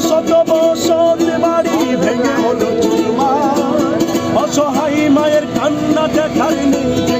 শত বছর বাড়ি ভেঙে হলো অসহায় মায়ের কান্না দেখার নিজে